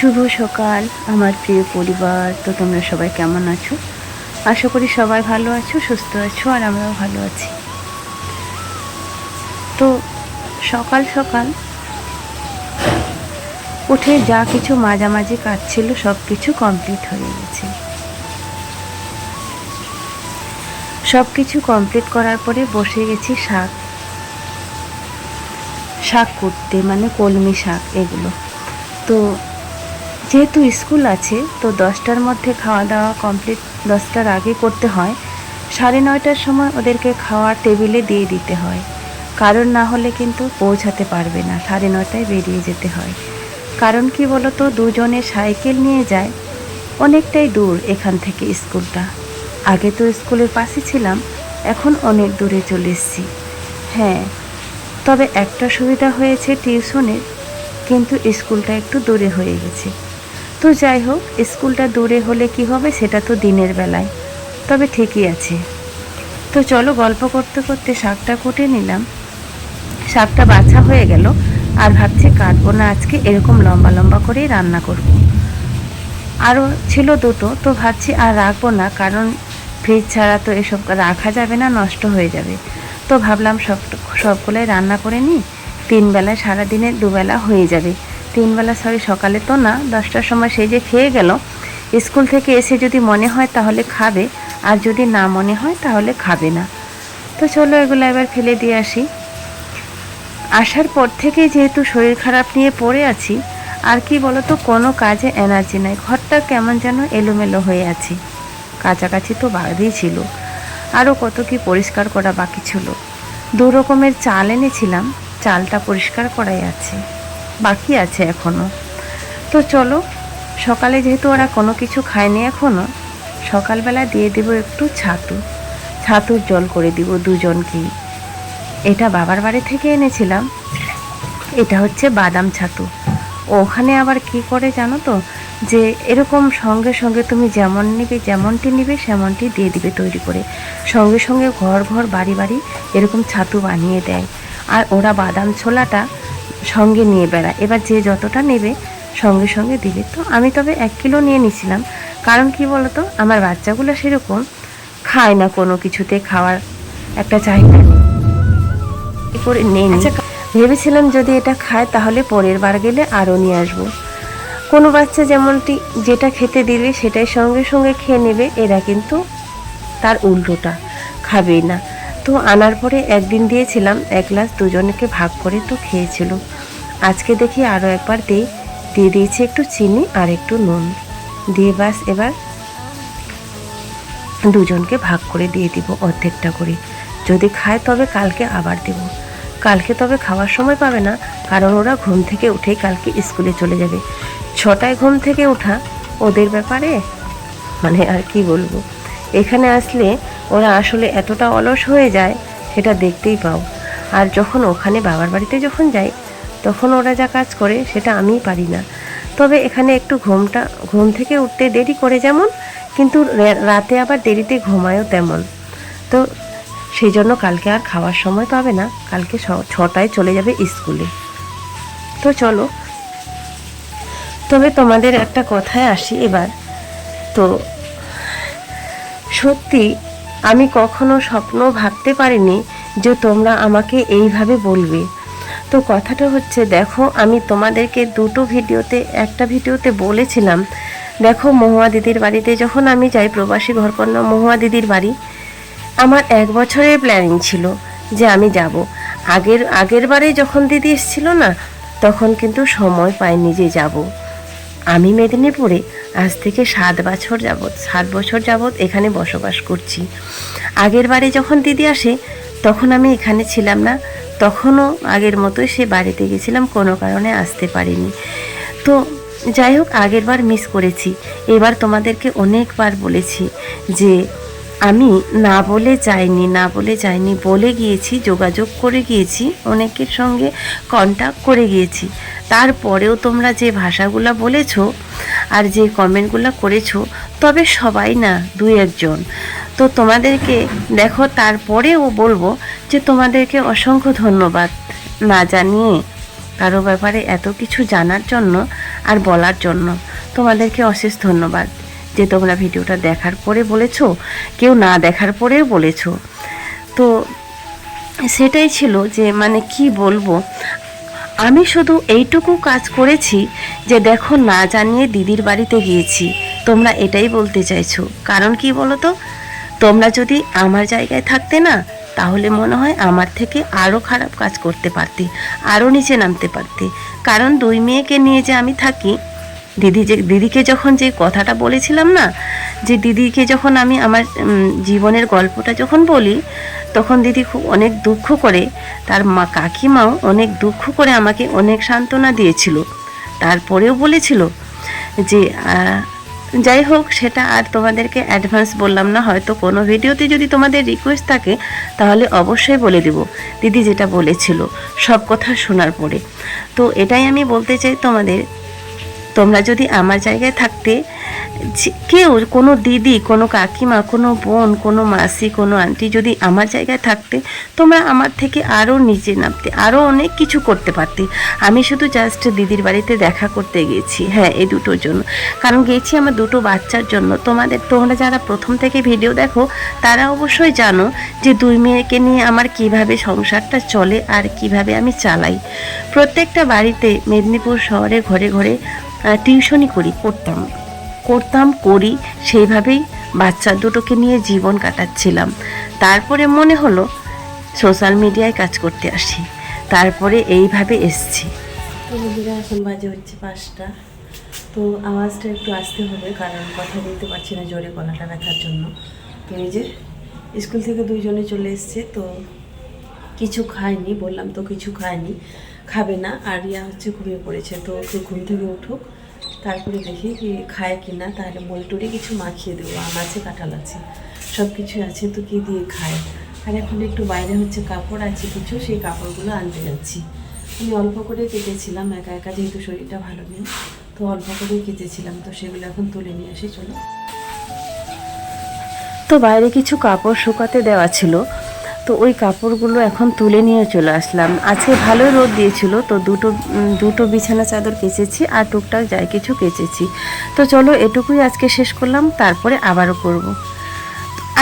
শুভ সকাল, আমার প্রিয় পরিবার। তো তোমরা সবাই কেমন আছো? আশা করি সবাই ভালো আছো, সুস্থ আছো, আর আমরাও ভালো আছি। তো সকাল সকাল উঠে যা কিছু মাঝামাঝি কাজ ছিল সব কিছু কমপ্লিট হয়ে গেছে। সব কিছু কমপ্লিট করার পরে বসে গেছি শাক। শাক করতে মানে কলমি শাক এগুলো। তো যেহেতু স্কুল আছে, তো দশটার মধ্যে খাওয়া দাওয়া কমপ্লিট দশটার আগে করতে হয়। সাড়ে নয়টার সময় ওদেরকে খাওয়ার টেবিলে দিয়ে দিতে হয়। কারণ না হলে কিন্তু পৌঁছাতে পারবে না, সাড়ে নয়টায় বেরিয়ে যেতে হয়। কারণ কি বলতো, দুজনে সাইকেল নিয়ে যায়, অনেকটাই দূর এখান থেকে স্কুলটা। আগে তো স্কুলের পাশে ছিলাম, এখন অনেক দূরে চলে এসেছি। হ্যাঁ তবে একটা সুবিধা হয়েছে টিউশনের, কিন্তু স্কুলটা একটু দূরে হয়ে গেছে। তো যাই হোক, স্কুলটা দূরে হলে কি হবে সেটা তো দিনের বেলায়। তবে ঠিকই আছে। তো চলো গল্প করতে করতে শাকটা কুটে নিলাম। শাকটা বাছা হয়ে গেল আর ভাবছি কাটবো না আজকে, এরকম লম্বা লম্বা করেই রান্না করব। আরও ছিল দুটো, তো ভাবছি আর রাখব না, কারণ ফ্রিজ ছাড়া তো এসব রাখা যাবে না, নষ্ট হয়ে যাবে। তো ভাবলাম সব, সবগুলোই রান্না করে নিই। তিন বেলায় সারাদিনে দুবেলা হয়ে যাবে। তিন বেলা সরি সকালে তো না, দশটার সময় সেই যে খেয়ে গেল, স্কুল থেকে এসে যদি মনে হয় তাহলে খাবে, আর যদি না মনে হয় তাহলে খাবে না। তো চলো এগুলো এবার ফেলে দিয়ে আসি। আসার পর থেকে যেহেতু শরীর খারাপ নিয়ে পড়ে আছি, আর কি বলতো, কোনো কাজে এনার্জি নাই, ঘরটা কেমন যেন এলোমেলো হয়ে আছে। কাছাকাছি তো বাদই ছিল আরও কত কি পরিষ্কার করা বাকি ছিল। দু রকমের চাল এনেছিলাম, চালটা পরিষ্কার করাই আছে। বাকি আছে এখনও তো চলো, সকালে যেহেতু ওরা কোনো কিছু খায়নি এখনও সকালবেলা দিয়ে দেব একটু ছাতু। ছাতুর জল করে দিব দুজনকেই। এটা বাবার বাড়ি থেকে এনেছিলাম। এটা হচ্ছে বাদাম ছাতু। ওখানে আবার কি করে জানো তো, যে এরকম সঙ্গে সঙ্গে তুমি যেমন নিবে, যেমনটি নিবে, সেমনটি দিয়ে দিবে তৈরি করে। সঙ্গে সঙ্গে ঘর ঘর বাড়ি বাড়ি এরকম ছাতু বানিয়ে দেয়। আর ওরা বাদাম ছোলাটা সঙ্গে নিয়ে বেড়ায়। এবার যে যতটা নেবে সঙ্গে সঙ্গে দিবে। তো আমি তবে এক কিলো নিয়ে নিছিলাম। কারণ কি বলতো? আমার বাচ্চাগুলো সেরকম খায় না কোনো কিছুতে খাওয়ার একটা চাহিদা নেই। করে নেই। ভেবেছিলাম যদি এটা খায় তাহলে পরের বার গেলে আরও নিয়ে আসব। কোনো বাচ্চা যেমনটি যেটা খেতে দিলে সেটাই সঙ্গে সঙ্গে খেয়ে নেবে। এরা কিন্তু তার উল্টোটা খাবেই না। তো আনার পরে একদিন দিয়েছিলাম, এক গ্লাস দুজনকে ভাগ করে তো খেয়েছিল। আজকে দেখি আরও একবার দিই। দিয়ে দিয়েছি একটু চিনি আর একটু নুন। দিয়ে বাস এবার দুজনকে ভাগ করে দিয়ে দিব অর্ধেকটা করে। যদি খায় তবে কালকে আবার দেব। কালকে তবে খাওয়ার সময় পাবে না, কারণ ওরা ঘুম থেকে উঠেই কালকে স্কুলে চলে যাবে। ছটায় ঘুম থেকে ওঠা ওদের ব্যাপারে? মানে আর কি বলব? এখানে আসলে ওরা আসলে এতটা অলস হয়ে যায়, সেটা দেখতেই পাও। আর যখন ওখানে বাবার বাড়িতে যখন যাই, তখন ওরা যা কাজ করে, সেটা আমিই পারি না। তবে এখানে একটু ঘুমটা, ঘুম থেকে উঠতে দেরি করে যেমন, কিন্তু রাতে আবার দেরিতে ঘুমায়ও তেমন। তো সেই জন্য কালকে আর খাওয়ার সময় পাবে না, কালকে ছটায় চলে যাবে স্কুলে। তো চলো। তবে তোমাদের একটা কথায় আসি এবার। তো সত্যি আমি কখনো স্বপ্ন ভাবতে পারিনি যে তোমরা আমাকে এইভাবে বলবে। তো কথাটা হচ্ছে, দেখো, আমি তোমাদেরকে দুটো ভিডিওতে, একটা ভিডিওতে বলেছিলাম, দেখো, মহুয়া দিদির বাড়িতে যখন আমি যাই, প্রবাসী ঘরকন্যা মহুয়া দিদির বাড়ি, আমার এক বছরের প্ল্যানিং ছিল যে আমি যাব। আগের আগের বারে যখন দিদি এসেছিল না, তখন কিন্তু সময় পাইনি যে যাব। আমি মেদিনীপুরে আজ থেকে সাত বছর যাবৎ, সাত বছর যাবৎ এখানে বসবাস করছি। আগের বারে যখন দিদি আসে, তখন আমি এখানে ছিলাম না। তখনও আগের মতোই সে বাড়িতে গেছিলাম, কোনো কারণে আসতে পারিনি। তো যাই হোক, আগের বার মিস করেছি। এবার তোমাদেরকে অনেকবার বলেছি যে আমি না বলে যাইনি, না বলে যাইনি বলে গিয়েছি, যোগাযোগ করে গিয়েছি, অনেকের সঙ্গে কন্ট্যাক্ট করে গিয়েছি। তারপরেও তোমরা যে ভাষাগুলো বলেছ আর যে কমেন্টগুলো করেছ, তবে সবাই না দু একজন। তো তোমাদেরকে দেখো, তারপরেও বলব যে তোমাদেরকে অসংখ্য ধন্যবাদ না জানিয়ে কারও ব্যাপারে এত কিছু জানার জন্য আর বলার জন্য। তোমাদেরকে অশেষ ধন্যবাদ। যে তোমরা ভিডিওটা দেখার পরে বলেছ, কেউ না দেখার পরেও বলেছ। তো সেটাই ছিল যে মানে কি বলব? আমি শুধু এইটুকু কাজ করেছি যে, দেখো, না জানিয়ে দিদির বাড়িতে গিয়েছি। তোমরা এটাই বলতে চাইছো। কারণ কি বলো তো তোমরা যদি আমার জায়গায় থাকতে না, তাহলে মনে হয় আমার থেকে আরও খারাপ কাজ করতে পারতে আরও নিচে নামতে পারতে। কারণ দুই মেয়েকে নিয়ে যে আমি থাকি দিদি যে, দিদিকে যখন যে কথাটা বলেছিলাম না, যে দিদিকে যখন আমি আমার জীবনের গল্পটা যখন বলি, তখন দিদি খুব অনেক দুঃখ করে, তার মা, কাকিমাও অনেক দুঃখ করে আমাকে অনেক সান্ত্বনা দিয়েছিল। তারপরেও বলেছিল যে যাই হোক, সেটা আর তোমাদেরকে অ্যাডভান্স বললাম না, হয়তো কোনো ভিডিওতে যদি তোমাদের রিকোয়েস্ট থাকে, তাহলে অবশ্যই বলে দেব। দিদি যেটা বলেছিল, সব কথা শোনার পরে। তো এটাই আমি বলতে চাই তোমাদের তোমরা যদি আমার জায়গায় থাকতে কেউ, কোনো দিদি, কোনো কাকিমা, কোনো বোন, কোনো মাসি, কোনো আন্টি যদি আমার জায়গায় থাকতে, তোমরা আমার থেকে আরও নিচে নামতে আরও অনেক কিছু করতে পারতে। আমি শুধু জাস্ট দিদির বাড়িতে দেখা করতে গেছি। হ্যাঁ এই দুটোর জন্য। কারণ গেছি আমার দুটো বাচ্চার জন্য। তোমাদের, তোমরা যারা প্রথম থেকে ভিডিও দেখো, তারা অবশ্যই জানো যে দুই মেয়েকে নিয়ে আমার কীভাবে সংসারটা চলে আর কীভাবে আমি চালাই। প্রত্যেকটা বাড়িতে মেদিনীপুর শহরে ঘরে ঘরে টিউশনি করি, করতাম। করতাম, করি, সেইভাবেই বাচ্চা দুটোকে নিয়ে জীবন কাটাচ্ছিলাম। তারপরে মনে হলো সোশ্যাল মিডিয়ায় কাজ করতে আসি। তারপরে এইভাবে এসছি। এখন বাজে হচ্ছে পাঁচটা। তো আওয়াজটা একটু আসতে হবে, কারণ কথা বলতে পারছি না জোরে গলাটা ব্যথার জন্য। তো এই যে, স্কুল থেকে দুইজনে চলে এসছে, তো কিছু খায়নি, বললাম তো কিছু খায়নি। খাবে না, আর রিয়া হচ্ছে ঘুমিয়ে পড়েছে, তো ওকে ঘুম থেকে উঠুক, তারপরে দেখি কি খায় কি না, তাহলে মলটুরি কিছু মাখিয়ে দেবো, আম আছে, কাঁঠাল আছে সব কিছু আছে, তো কি দিয়ে খায়? আর এখন একটু বাইরে হচ্ছে কাপড় আছে কিছু, সেই কাপড়গুলো আনতে যাচ্ছি। আমি অল্প করে কেটেছিলাম, একা একা যেহেতু শরীরটা ভালো নেই, তো অল্প করেই কেটেছিলাম, তো সেগুলো এখন তুলে নিয়ে আসি, চলো। তো বাইরে কিছু কাপড় শুকাতে দেওয়া ছিল তো ওই কাপড়গুলো এখন তুলে নিয়ে চলে আসলাম। আজকে ভালোই রোদ দিয়েছিল, তো দুটো দুটো বিছানা চাদর কেচেছি আর টুকটাক যাই কিছু কেচেছি। তো চলো এটুকুই আজকে শেষ করলাম, তারপরে আবারও করব।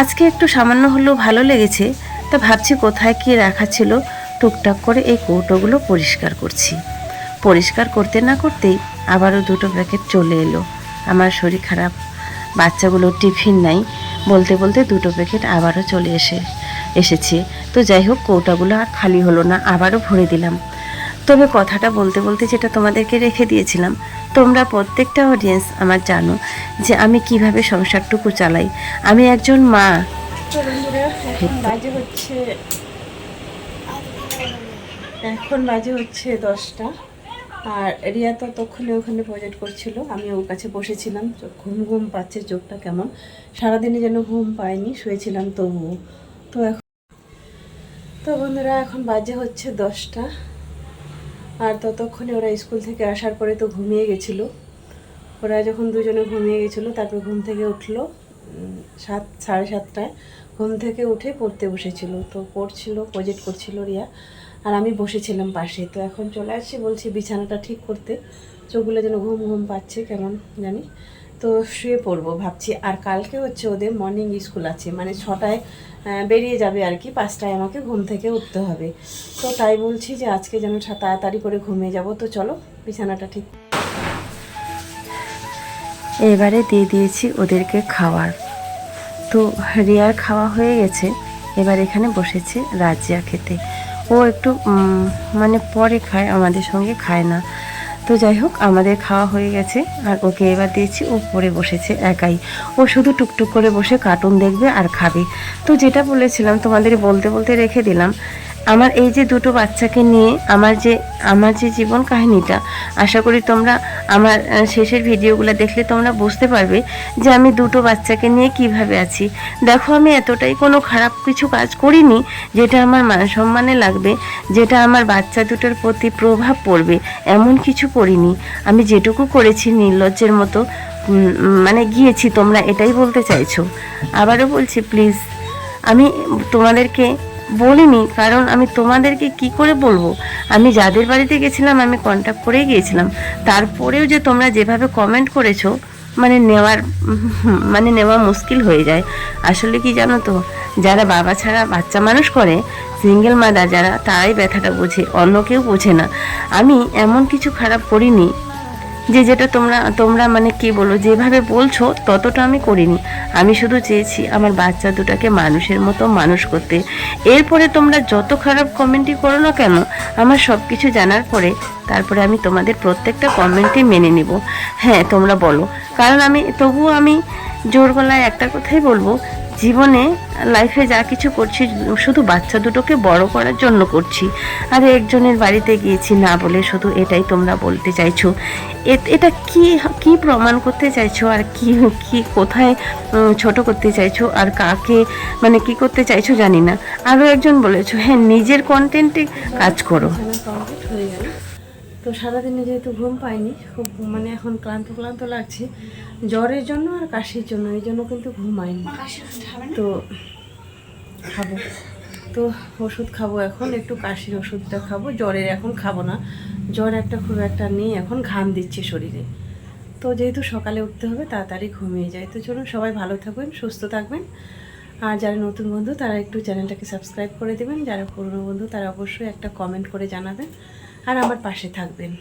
আজকে একটু সামান্য হলেও ভালো লেগেছে, তা ভাবছি কোথায় কি রাখা ছিল, টুকটাক করে এই কৌটোগুলো পরিষ্কার করছি। পরিষ্কার করতে না করতেই আবারও দুটো প্যাকেট চলে এলো। আমার শরীর খারাপ বাচ্চাগুলোর টিফিন নাই, বলতে বলতে দুটো প্যাকেট আবারও চলে এসে এসেছে। তো যাই হোক, কৌটাগুলো আর খালি হলো না, আবারও ভরে দিলাম। তবে কথাটা বলতে বলতে যেটা তোমাদেরকে রেখে দিয়েছিলাম, তোমরা প্রত্যেকটা অডিয়েন্স আমার জানো যে আমি কীভাবে সংসারটুকু চালাই। আমি একজন মা। হচ্ছে, এখন বাজে হচ্ছে দশটা। আর রিয়া তো তখনই ওখানে প্রজেক্ট করছিল আমি ওর কাছে বসেছিলাম। ঘুম ঘুম পাচ্ছে, চোখটা কেমন? সারাদিনে যেন ঘুম পাইনি শুয়েছিলাম তবুও। তো এখন তো বন্ধুরা, এখন বাজে হচ্ছে দশটা। আর ততক্ষণে ওরা স্কুল থেকে আসার পরে তো ঘুমিয়ে গেছিল। ওরা যখন দুজনে ঘুমিয়ে গেছিল, তারপর ঘুম থেকে উঠল সাত, সাড়ে সাতটায়। ঘুম থেকে উঠে পড়তে বসেছিল। তো পড়ছিল প্রজেক্ট করছিল রিয়া। আর আমি বসেছিলাম পাশে। তো এখন চলে আসছি, বলছি বিছানাটা ঠিক করতে। চোখগুলো যেন ঘুম ঘুম পাচ্ছে কেমন জানি। তো শুয়ে পড়ব ভাবছি। আর কালকে হচ্ছে ওদের মর্নিং স্কুল আছে। মানে ছটায় বেরিয়ে যাবে আর কি, পাঁচটায় আমাকে ঘুম থেকে উঠতে হবে। তো তাই বলছি যে আজকে যেন তাড়াতাড়ি করে ঘুমিয়ে যাব। তো চলো, বিছানাটা ঠিক এবারে দিয়ে দিয়েছি ওদেরকে খাওয়ার। তো রিয়ার খাওয়া হয়ে গেছে। এবার এখানে বসেছে রাজিয়া খেতে। ও একটু মানে পরে খায়, আমাদের সঙ্গে খায় না। তো যাই হোক, আমাদের খাওয়া হয়ে গেছে। আর ওকে এবার দিয়েছি ও পরে বসেছে একাই। ও শুধু টুকটুক করে বসে কার্টুন দেখবে আর খাবে। তো যেটা বলেছিলাম, তোমাদের বলতে বলতে রেখে দিলাম আমার এই যে দুটো বাচ্চাকে নিয়ে আমার যে আমার যে জীবন কাহিনীটা, আশা করি তোমরা আমার শেষের ভিডিওগুলো দেখলে তোমরা বুঝতে পারবে যে আমি দুটো বাচ্চাকে নিয়ে কীভাবে আছি। দেখো, আমি এতটাই কোনো খারাপ কিছু কাজ করিনি যেটা আমার মান সম্মানে লাগবে, যেটা আমার বাচ্চা দুটোর প্রতি প্রভাব পড়বে, এমন কিছু করিনি। আমি যেটুকু করেছি নির্লজ্জের মতো মানে গিয়েছি, তোমরা এটাই বলতে চাইছো। আবারও বলছি প্লিজ আমি তোমাদেরকে বলিনি, কারণ আমি তোমাদেরকে কি করে বলব? আমি যাদের বাড়িতে গেছিলাম, আমি কন্ট্যাক্ট করেই গিয়েছিলাম। তারপরেও যে তোমরা যেভাবে কমেন্ট করেছ মানে নেওয়ার মানে নেওয়া মুশকিল হয়ে যায়। আসলে কি জানো তো, যারা বাবা ছাড়া বাচ্চা মানুষ করে সিঙ্গেল মাদার যারা, তারাই ব্যথাটা বোঝে, অন্য কেউ বোঝে না। আমি এমন কিছু খারাপ করিনি যে যেটা তোমরা তোমরা মানে কি বলো যেভাবে বলছো ততটা আমি করিনি। আমি শুধু চেয়েছি আমার বাচ্চা দুটাকে মানুষের মতো মানুষ করতে। এরপরে তোমরা যত খারাপ কমেন্টই করো না কেন, আমার সব কিছু জানার পরে তারপরে আমি তোমাদের প্রত্যেকটা কমেন্টই মেনে নিব। হ্যাঁ তোমরা বলো। কারণ আমি, তবুও আমি জোর গলায় একটা কথাই বলব জীবনে লাইফে যা কিছু করছি, শুধু বাচ্চা দুটোকে বড় করার জন্য করছি। আর একজনের বাড়িতে গিয়েছি, না বলে শুধু এটাই তোমরা বলতে চাইছো। এটা কি কি প্রমাণ করতে চাইছো? আর কি কি কোথায় ছোট করতে চাইছো? আর কাকে মানে কি করতে চাইছো জানি না। আরও একজন বলেছ হ্যাঁ নিজের কন্টেন্টে কাজ করো। তো সারাদিনে যেহেতু ঘুম পাইনি খুব মানে এখন ক্লান্ত ক্লান্ত লাগছে। জ্বরের জন্য আর কাশির জন্য এই জন্য কিন্তু ঘুমাইনি। তো খাব। তো ওষুধ খাব এখন একটু কাশির ওষুধটা খাব জ্বরের এখন খাব না। জ্বর একটা খুব একটা নেই এখন ঘাম দিচ্ছে শরীরে। তো যেহেতু সকালে উঠতে হবে তাড়াতাড়ি ঘুমিয়ে যায়। তো চলুন সবাই ভালো থাকবেন সুস্থ থাকবেন। আর যারা নতুন বন্ধু তারা একটু চ্যানেলটাকে সাবস্ক্রাইব করে দেবেন। যারা পুরনো বন্ধু তারা অবশ্যই একটা কমেন্ট করে জানাবেন। আর আমার পাশে থাকবেন।